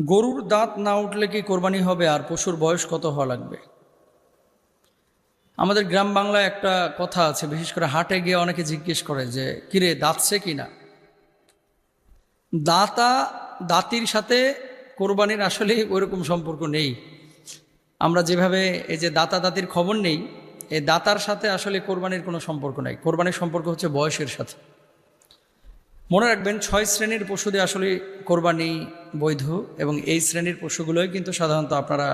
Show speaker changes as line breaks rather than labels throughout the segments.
গরুর দাঁত না উঠলে কি কোরবানি হবে আর পশুর বয়স কত হওয়া লাগবে? আমাদের গ্রাম বাংলায় একটা কথা আছে, বিশেষ করে হাটে গিয়ে অনেকে জিজ্ঞেস করে যে, কিরে দাঁতছে কি না? দাঁতা, দাঁতির সাথে কোরবানির আসলে ওইরকম সম্পর্ক নেই। আমরা যেভাবে এই যে দাতা দাঁতির খবর নেই, এই দাতার সাথে আসলে কোরবানির কোনো সম্পর্ক নাই। কোরবানির সম্পর্ক হচ্ছে বয়সের সাথে। মনে রাখবেন, ছয় শ্রেণির পশুদের আসলে কোরবানি বৈধ এবং এই শ্রেণির পশুগুলোই কিন্তু সাধারণত আপনারা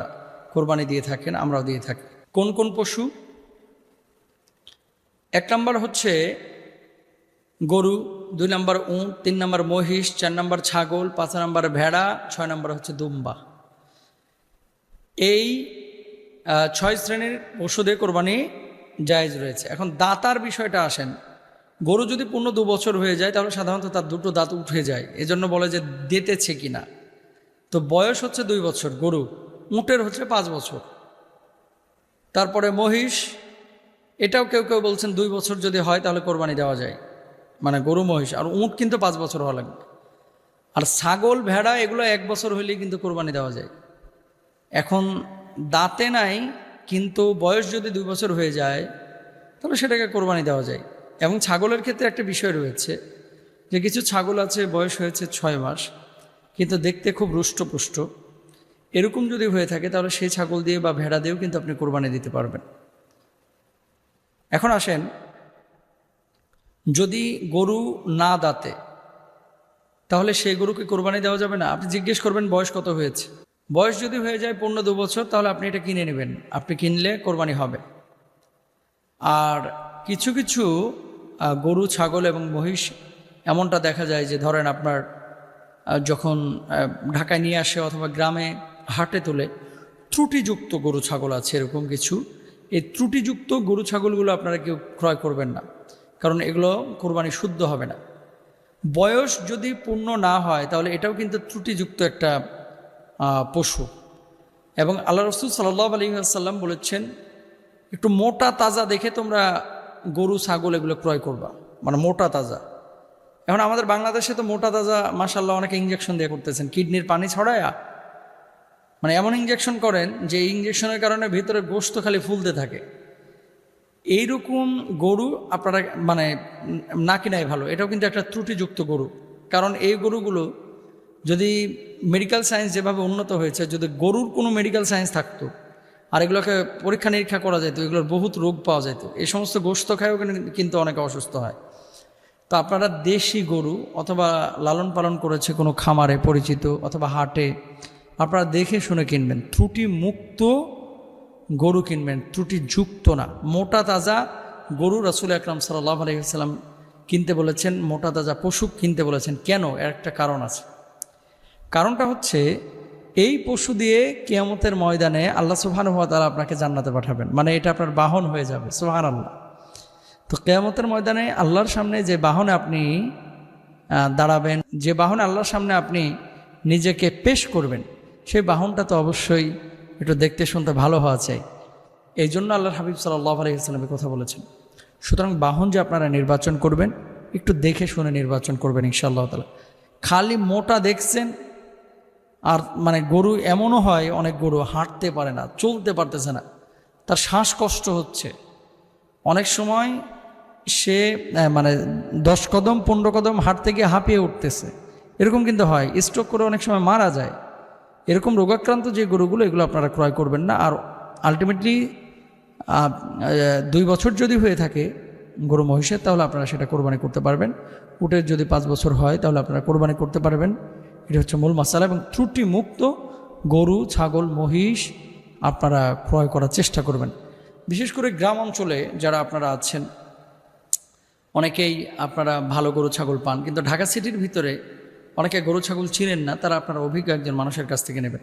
কোরবানি দিয়ে থাকেন, আমরাও দিয়ে থাকি। কোন কোন পশু? এক নম্বর হচ্ছে গরু, দুই নম্বর উঁট, তিন নম্বর মহিষ, চার নম্বর ছাগল, পাঁচ নম্বর ভেড়া, ছয় নম্বর হচ্ছে দুম্বা। এই ছয় শ্রেণির পশুদের কোরবানি জায়জ রয়েছে। এখন দাতার বিষয়টা আসেন। গরু যদি পূর্ণ দু বছর হয়ে যায়, তাহলে সাধারণত তার দুটো দাঁত উঠে যায়। এজন্য বলে যে দিতেছে কিনা। তো বয়স হচ্ছে দুই বছর, গরু উঁটের হচ্ছে পাঁচ বছর। তারপরে মহিষ, এটাও কেউ কেউ বলছেন দুই বছর যদি হয়, তাহলে কোরবানি দেওয়া যায়। মানে গরু, মহিষ, আর উঁট কিন্তু পাঁচ বছর হওয়া লাগবে। আর ছাগল, ভেড়া, এগুলো এক বছর হইলেই কিন্তু কোরবানি দেওয়া যায়। এখন দাঁতে নাই, কিন্তু বয়স যদি দুই বছর হয়ে যায়, তাহলে সেটাকে কোরবানি দেওয়া যায়। এবং ছাগলের ক্ষেত্রে একটা বিষয় রয়েছে যে কিছু ছাগল আছে, বয়স হয়েছে ছয় মাস, কিন্তু দেখতে খুব রুষ্টপুষ্ট। এরকম যদি হয়ে থাকে, তাহলে সেই ছাগল দিয়ে বা ভেড়া দিয়েও কিন্তু আপনি কোরবানি দিতে পারবেন। এখন আসেন, যদি গরু না দাঁতে, তাহলে সেই গরুকে কোরবানি দেওয়া যাবে না। আপনি জিজ্ঞেস করবেন, বয়স কত হয়েছে? বয়স যদি হয়ে যায় পনেরো দু বছর, তাহলে আপনি এটা কিনে নেবেন। আপনি কিনলে কোরবানি হবে। আর কিছু কিছু গরু, ছাগল এবং মহিষ, এমনটা দেখা যায় যে ধরেন আপনার যখন ঢাকায় নিয়ে আসে অথবা গ্রামে হাটে তোলে, ত্রুটিযুক্ত গরু, ছাগল আছে এরকম কিছু। এই ত্রুটিযুক্ত গরু, ছাগলগুলো আপনারা কেউ ক্রয় করবেন না। কারণ এগুলো কোরবানি শুদ্ধ হবে না। বয়স যদি পূর্ণ না হয়, তাহলে এটাও কিন্তু ত্রুটিযুক্ত একটা পশু। এবং আল্লাহ রসুল সাল্লাহ আলী আসাল্লাম বলেছেন, একটু মোটা, তাজা দেখে তোমরা গরু, ছাগল এগুলো ক্রয় করবা। মানে মোটা তাজা। এখন আমাদের বাংলাদেশে তো মোটা তাজা মাসাল্লাহ অনেকে ইঞ্জেকশন দিয়ে করতেছেন। কিডনির পানি ছড়ায়া। মানে এমন ইঞ্জেকশন করেন যে ইঞ্জেকশনের কারণে ভিতরে গোস্ত খালি ফুলতে থাকে। এইরকম গরু আপনারা মানে না কিনাই ভালো। এটাও কিন্তু একটা ত্রুটিযুক্ত গরু। কারণ এই গরুগুলো যদি মেডিকেল সায়েন্স যেভাবে উন্নত হয়েছে, যদি গরুর কোনো মেডিকেল সায়েন্স থাকতো আর এগুলোকে পরীক্ষা নিরীক্ষা করা যেত এগুলোর বহুত রোগ পাওয়া যেত এই সমস্ত গোস্ত খায়ও কিন্তু- অনেকে অসুস্থ হয়। তো আপনারা দেশি গরু অথবা লালন পালন করেছে কোনো খামারে পরিচিত অথবা হাটে, আপনারা দেখে শুনে কিনবেন। ত্রুটি মুক্ত গরু কিনবেন, ত্রুটি যুক্ত না। মোটা তাজা গরু রাসুল আকরাম সাল্লাহ আলহিহাল্লাম কিনতে বলেছেন, মোটা তাজা পশু কিনতে বলেছেন। কেন? এর একটা কারণ আছে। কারণটা হচ্ছে এই পশু দিয়ে কেয়ামতের ময়দানে আল্লাহ হওয়া তারা আপনাকে জান্নাতে পাঠাবেন। মানে এটা আপনার বাহন হয়ে যাবে। সুহান আল্লাহ তো কেয়ামতের ময়দানে আল্লাহর সামনে যে বাহনে আপনি দাঁড়াবেন, যে বাহনে আল্লাহর সামনে আপনি নিজেকে পেশ করবেন, সেই বাহনটা তো অবশ্যই একটু দেখতে শুনতে ভালো হওয়া চাই। এই জন্য আল্লাহর হাবিব সাল্লাহ আলহিহাস্লামের কথা বলেছেন, সুতরাং বাহন যে আপনারা নির্বাচন করবেন, একটু দেখে শুনে নির্বাচন করবেন ইনশাআল্লাহ তালা খালি মোটা দেখছেন আর মানে গরু এমনও হয়, অনেক গরু হাঁটতে পারে না, চলতে পারতেছে না। তার শ্বাসকষ্ট হচ্ছে। অনেক সময় সে মানে দশ কদম, পনেরো কদম হাঁটতে গিয়ে হাঁপিয়ে উঠতেছে। এরকম কিন্তু হয়। স্ট্রোক করে অনেক সময় মারা যায়। এরকম রোগাক্রান্ত যে গরুগুলো, এগুলো আপনারা ক্রয় করবেন না। আর আলটিমেটলি দুই বছর যদি হয়ে থাকে গরু মহিষের, তাহলে আপনারা সেটা কোরবানি করতে পারবেন। উটের যদি পাঁচ বছর হয়, তাহলে আপনারা কোরবানি করতে পারবেন। এটা হচ্ছে মূল মাসালা এবং ত্রুটি মুক্ত গরু, ছাগল, মহিষ আপনারা ক্রয় করার চেষ্টা করবেন। বিশেষ করে গ্রাম অঞ্চলে যারা আপনারা আছেন, অনেকেই আপনারা ভালো গরু, ছাগল পান, কিন্তু ঢাকা সিটির ভিতরে অনেকে গরু, ছাগল চিনেন না, তারা আপনারা অভিজ্ঞ একজন মানুষের কাছ থেকে নেবেন।